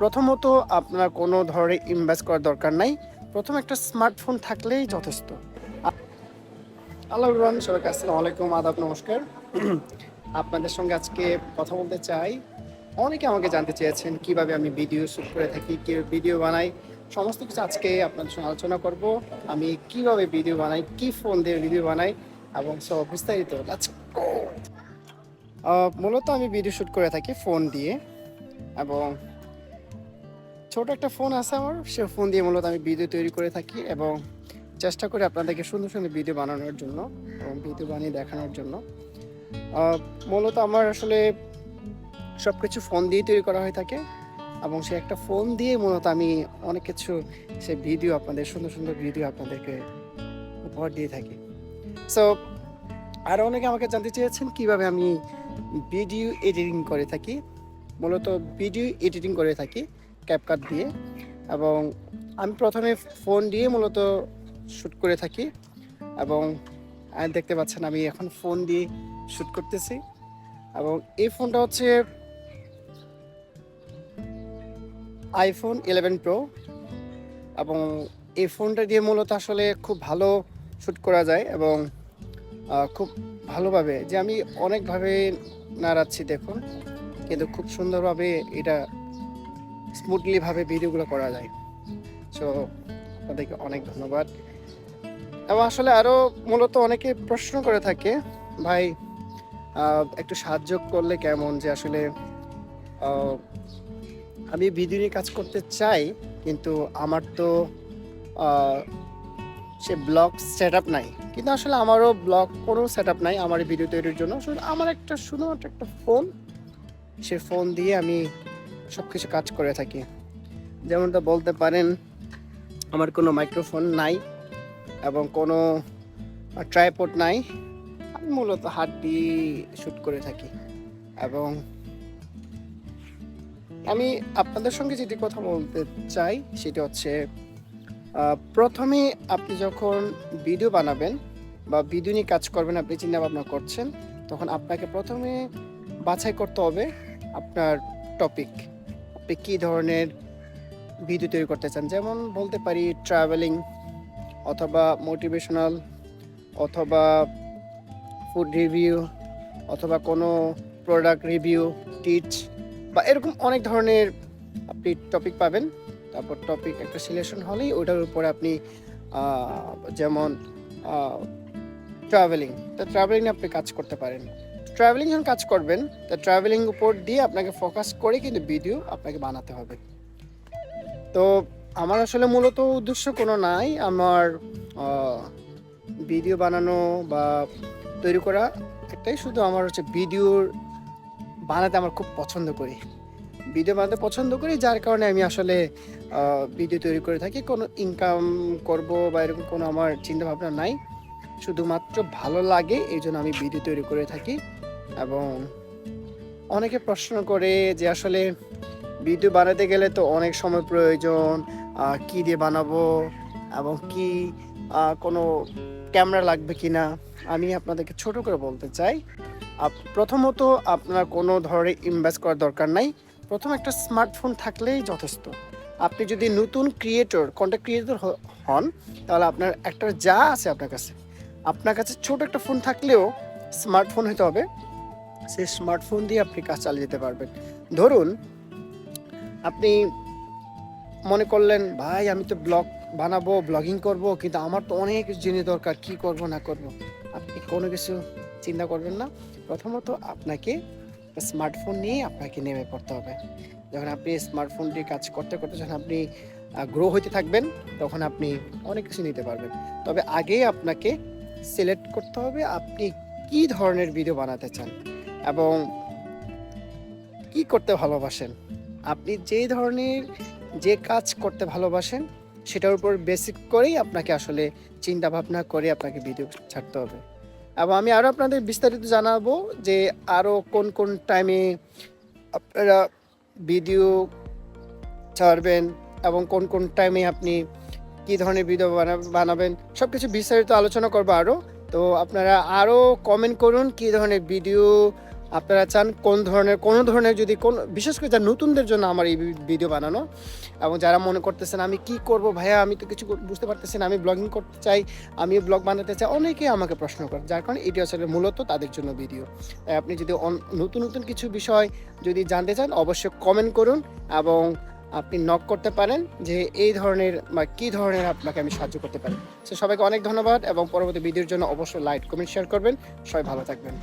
প্রথমত আপনার কোনো ধরনের ইনভেস্ট করার দরকার নাই। প্রথম একটা স্মার্টফোন থাকলেই যথেষ্ট। আল্লাহ রহমান সবাইকে আসসালামু আলাইকুম, আদাব, নমস্কার। আপনাদের সঙ্গে আজকে কথা বলতে চাই। অনেকে আমাকে জানতে চেয়েছেন কীভাবে আমি ভিডিও শুট করে থাকি, কি ভিডিও বানাই। সমস্ত কিছু আজকে আপনাদের সঙ্গে আলোচনা করব। আমি কীভাবে ভিডিও বানাই, কি ফোন দিয়ে ভিডিও বানাই, এবং সব বিস্তারিত! মূলত আমি ভিডিও শুট করে থাকি ফোন দিয়ে, এবং ছোট একটা ফোন আছে আমার। সে ফোন দিয়ে মূলত আমি ভিডিও তৈরি করে থাকি এবং চেষ্টা করি আপনাদেরকে সুন্দর সুন্দর ভিডিও বানানোর জন্য এবং ভিডিও বানিয়ে দেখানোর জন্য। মূলত আমার আসলে সব কিছু ফোন দিয়ে তৈরি করা হয়ে থাকে এবং সে একটা ফোন দিয়ে মূলত আমি অনেক কিছু সে ভিডিও আপনাদের, সুন্দর সুন্দর ভিডিও আপনাদেরকে উপহার দিয়ে থাকি। সো আরও অনেকে আমাকে জানতে চেয়েছেন কীভাবে আমি ভিডিও এডিটিং করে থাকি। মূলত ভিডিও এডিটিং করে থাকি। ক্যাপকাট দিয়ে এবং আমি প্রথমে ফোন দিয়ে মূলত শ্যুট করে থাকি এবং দেখতে পাচ্ছেন আমি এখন ফোন দিয়ে শ্যুট করতেছি এবং এই ফোনটা হচ্ছে আইফোন ইলেভেন প্রো এবং এই ফোনটা দিয়ে মূলত আসলে খুব ভালো শ্যুট করা যায় এবং খুব ভালোভাবে যে আমি অনেকভাবে নাড়াচ্ছি দেখুন, কিন্তু খুব সুন্দরভাবে এটা স্মুথলি ভাবে ভিডিওগুলো করা যায়। সো আপনাদেরকে অনেক ধন্যবাদ। এবং আসলে আরও মূলত অনেকে প্রশ্ন করে থাকে, ভাই একটু সাহায্য করলে কেমন? যে আসলে আমি ভিডিও নিয়ে কাজ করতে চাই, কিন্তু আমার তো সে ব্লগ সেট আপ নাই। কিন্তু আসলে আমারও ব্লগ কোনো সেট আপ নাই, আমার ভিডিও তৈরির জন্য। আমার একটা শুধুমাত্র একটা ফোন সে ফোন দিয়ে আমি সব কিছু কাজ করে থাকি। যেমনটা বলতে পারেন, আমার কোনো মাইক্রোফোন নাই এবং কোনো ট্রাইপড নাই। আমি মূলত হাত দিয়ে শ্যুট করে থাকি এবং আমি আপনাদের সঙ্গে যেটি কথা বলতে চাই সেটি হচ্ছে প্রথমে আপনি যখন ভিডিও বানাবেন বা ভিডিও নিয়ে কাজ করবেন, আপনি চিন্তা ভাবনা করছেন, তখন আপনাকে প্রথমে বাছাই করতে হবে আপনার টপিক আপনি কী ধরনের ভিডিও তৈরি করতে চান? যেমন বলতে পারি ট্রাভেলিং অথবা মোটিভেশনাল অথবা ফুড রিভিউ অথবা কোনো প্রোডাক্ট রিভিউ টিচ বা এরকম অনেক ধরনের আপনি টপিক পাবেন। তারপর টপিক একটা সিলেকশন হলেই ওটার উপরে আপনি যেমন ট্রাভেলিং তো ট্রাভেলিং আপনি কাজ করতে পারেন। ট্রাভেলিং যখন কাজ করবেন, তা ট্রাভেলিং উপর দিয়ে আপনাকে ফোকাস করে কিন্তু ভিডিও আপনাকে বানাতে হবে। তো আমার আসলে মূলত উদ্দেশ্য কোনো নাই, আমার ভিডিও বানানো বা তৈরি করা একটাই, শুধু আমার হচ্ছে ভিডিওর বানাতে আমার খুব পছন্দ করি। ভিডিও বানাতে পছন্দ করি, যার কারণে আমি আসলে ভিডিও তৈরি করে থাকি, কোনো ইনকাম করব বা এরকম কোনো আমার চিন্তাভাবনা নাই। শুধুমাত্র ভালো লাগে, এই জন্য আমি ভিডিও তৈরি করে থাকি। এবং অনেকে প্রশ্ন করে যে আসলে ভিডিও বানাতে গেলে তো অনেক সময় প্রয়োজন কি দিয়ে বানাবো এবং কি কোনো ক্যামেরা লাগবে কি না আমি আপনাদেরকে ছোট করে বলতে চাই। প্রথমত আপনার কোনো ধরনের ইনভেস্ট করার দরকার নাই। প্রথম একটা স্মার্টফোন থাকলেই যথেষ্ট। আপনি যদি নতুন ক্রিয়েটর কন্টেন্ট ক্রিয়েটর হন, তাহলে আপনার একটা যা আছে আপনার কাছে। আপনার কাছে ছোট একটা ফোন থাকলেও স্মার্টফোন হতে হবে। সেই স্মার্টফোন দিয়ে আপনি কাজ চালিয়ে যেতে পারবেন। ধরুন, আপনি মনে করলেন, ভাই, আমি তো ব্লগ বানাবো ব্লগিং করব, কিন্তু আমার তো অনেক জিনিস দরকার, কি করব, না করব। আপনি কোনো কিছু চিন্তা করবেন না। প্রথমত আপনাকে স্মার্টফোন নিয়ে আপনাকে নেমে পড়তে হবে। যখন আপনি স্মার্টফোন দিয়ে কাজ করতে করতে যখন আপনি গ্রো হইতে থাকবেন, তখন আপনি অনেক কিছু নিতে পারবেন। তবে আগে আপনাকে সিলেক্ট করতে হবে, আপনি কি ধরনের ভিডিও বানাতে চান। এবং কি করতে ভালোবাসেন? আপনি যেই ধরনের যে কাজ করতে ভালোবাসেন, সেটার উপর বেসিক করেই আপনাকে আসলে চিন্তা ভাবনা করে আপনাকে ভিডিও ছাড়তে হবে। এবং আমি আরও আপনাদের বিস্তারিত জানাব যে আরও কোন কোন টাইমে আপনারা ভিডিও ছাড়বেন এবং কোন কোন টাইমে আপনি কী ধরনের ভিডিও বানা- বানাবেন সব কিছু বিস্তারিত আলোচনা করব আরও তো আপনারা আরও কমেন্ট করুন কী ধরনের ভিডিও আপনারা চান কোন ধরনের কোন ধরনের যদি কোন, বিশেষ করে যারা নতুনদের জন্য আমার এই ভিডিও বানানো এবং যারা মনে করতেছেন আমি কি করব ভাইয়া, আমি তো কিছু বুঝতে পারতেছি না, আমি ব্লগিং করতে চাই আমিও ব্লগ বানাতে চাই, অনেকেই আমাকে প্রশ্ন করে যার কারণে এটি আসলে মূলত তাদের জন্য ভিডিও তাই আপনি যদি নতুন নতুন কিছু বিষয় যদি জানতে চান, অবশ্যই কমেন্ট করুন এবং আপনি নক করতে পারেন যে এই ধরনের বা কী ধরনের আপনাকে আমি সাহায্য করতে পারি। সো সবাইকে অনেক ধন্যবাদ এবং পরবর্তী ভিডিওর জন্য অবশ্যই লাইক কমেন্ট শেয়ার করবেন। সবাই ভালো থাকবেন।